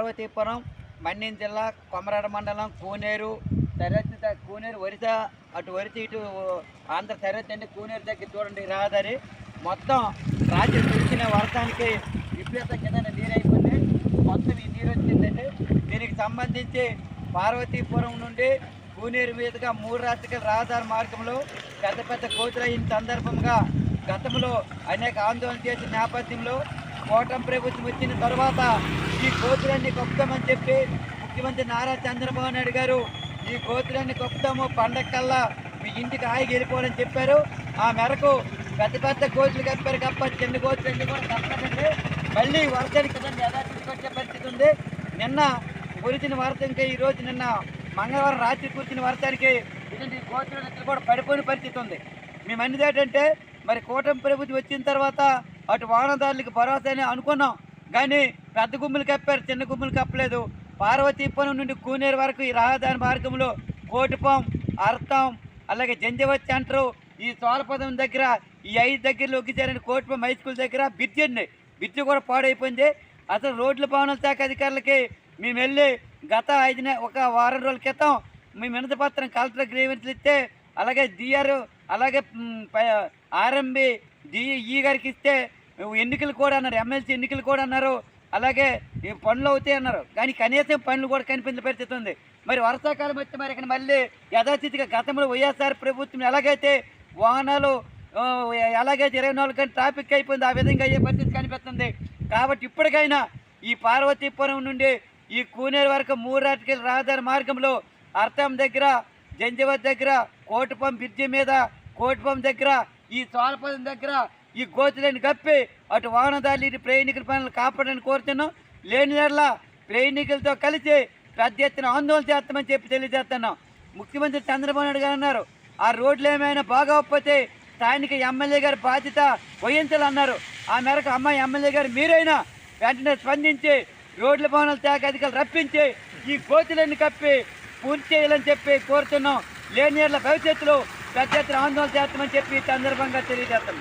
పార్వతీపురం మన్యం జిల్లా కొమరాడ మండలం కూనేరు సరిహద్దు కూనేరు వరిస అటు వరిస ఇటు ఆంధ్ర సరిహద్దు అండి కూనేరు దగ్గర చూడండి రహదారి. మొత్తం రాత్రి కురిసిన వర్షానికి విపరీత కింద నీరు అయిపోయింది మొత్తం ఈ నీరు వచ్చిందండి. దీనికి సంబంధించి పార్వతీపురం నుండి కూనేరు మీదుగా మూడు రాత్రికల రహదారి మార్గంలో పెద్ద పెద్ద కోతులు అయిన సందర్భంగా గతంలో అనేక ఆందోళన చేసిన నేపథ్యంలో కూటమి ప్రభుత్వం వచ్చిన తర్వాత ఈ కోతులన్నీ కొప్పుతామని చెప్పి ముఖ్యమంత్రి నారా చంద్రబాబు నాయుడు గారు ఈ కోతులన్నీ కొప్పుతాము పండగకల్లా మీ ఇంటికి హాయిగా వెళ్ళిపోవాలని చెప్పారు. ఆ మేరకు పెద్ద పెద్ద కోతులు కప్పారు తప్ప చిన్న కోతులు అన్ని కూడా కప్పదండి మళ్ళీ వర్షానికి కదండి యథార్థికి పరిస్థితి ఉంది. నిన్న కురిచిన వర్షంకి ఇంకా నిన్న మంగళవారం రాత్రి కురిసిన వర్షానికి ఇటువంటి కోతులు కూడా పడిపోయిన పరిస్థితి ఉంది. మేము అన్నది ఏంటంటే మరి కూటమి ప్రభుత్వం వచ్చిన తర్వాత అటు వాహనదారులకు భరోసా అని అనుకున్నాం. కానీ పెద్ద గుమ్ములు కప్పారు చిన్న గుమ్ములు కప్పలేదు. పార్వతీపురం నుండి కూనేరు వరకు ఈ రహదారి మార్గంలో కోటిపం అర్థం అలాగే జంజవత్ సెంటరు ఈ సోలపదం దగ్గర ఈ ఐదు దగ్గరలో ఒగ్గిచారని కోటిపం హై స్కూల్ దగ్గర బ్రిడ్జి అండి బ్రిడ్జి కూడా పాడైపోయింది. అసలు రోడ్ల భవనాల శాఖ అధికారులకి మేము వెళ్ళి గత ఐదు ఒక వారం రోజుల క్రితం మేము వినతిపత్రం కలెక్టర్ గ్రీవెన్స్లు ఇస్తే అలాగే డిఆర్ అలాగే ఆర్ఎంబి డిఈ గారికి ఇస్తే ఎన్నికలు కూడా అన్నారు ఎమ్మెల్సీ ఎన్నికలు కూడా అన్నారు. అలాగే ఈ పనులు అవుతాయి అన్నారు. కానీ కనీసం పనులు కూడా కనిపించిన పరిస్థితి ఉంది. మరి వర్షాకాలం వస్తే మరి ఇక్కడ మళ్ళీ యథాస్థితిగా గతంలో వైఎస్ఆర్ ప్రభుత్వం ఎలాగైతే వాహనాలు ఎలాగైతే ఇరవై నాలుగు గంటలు ట్రాఫిక్ అయిపోయింది ఆ విధంగా అయ్యే పరిస్థితి కనిపిస్తుంది. కాబట్టి ఇప్పటికైనా ఈ పార్వతీపురం నుండి ఈ కూనేరు వరకు మూడు రాటికల రహదారి మార్గంలో అర్థం దగ్గర జంజవత్ దగ్గర కోటిపం బ్రిడ్జి మీద కోటిపం దగ్గర ఈ సోలపదం దగ్గర ఈ గోతులను కప్పి అటు వాహనదారులు ఇటు ప్రయాణికుల పనులు కాపాడని కోరుతున్నాం. లేని నెల ప్రయాణికులతో కలిసి పెద్ద ఎత్తున ఆందోళన చేస్తామని చెప్పి తెలియజేస్తున్నాం. ముఖ్యమంత్రి చంద్రబాబు నాయుడు గారు అన్నారు ఆ రోడ్లు ఏమైనా బాగోకపోతే స్థానిక ఎమ్మెల్యే గారి బాధ్యత వహించాలన్నారు ఆ మేరకు అమ్మాయి ఎమ్మెల్యే గారు మీరైనా వెంటనే స్పందించి రోడ్ల భవనాల శాఖ అధికారులు రప్పించి ఈ కోతులన్నీ కప్పి పూర్తి చేయాలని చెప్పి కోరుతున్నాం. లేని భవిష్యత్తులో పెద్ద ఎత్తున ఆందోళన చేస్తామని చెప్పి సందర్భంగా తెలియజేస్తాం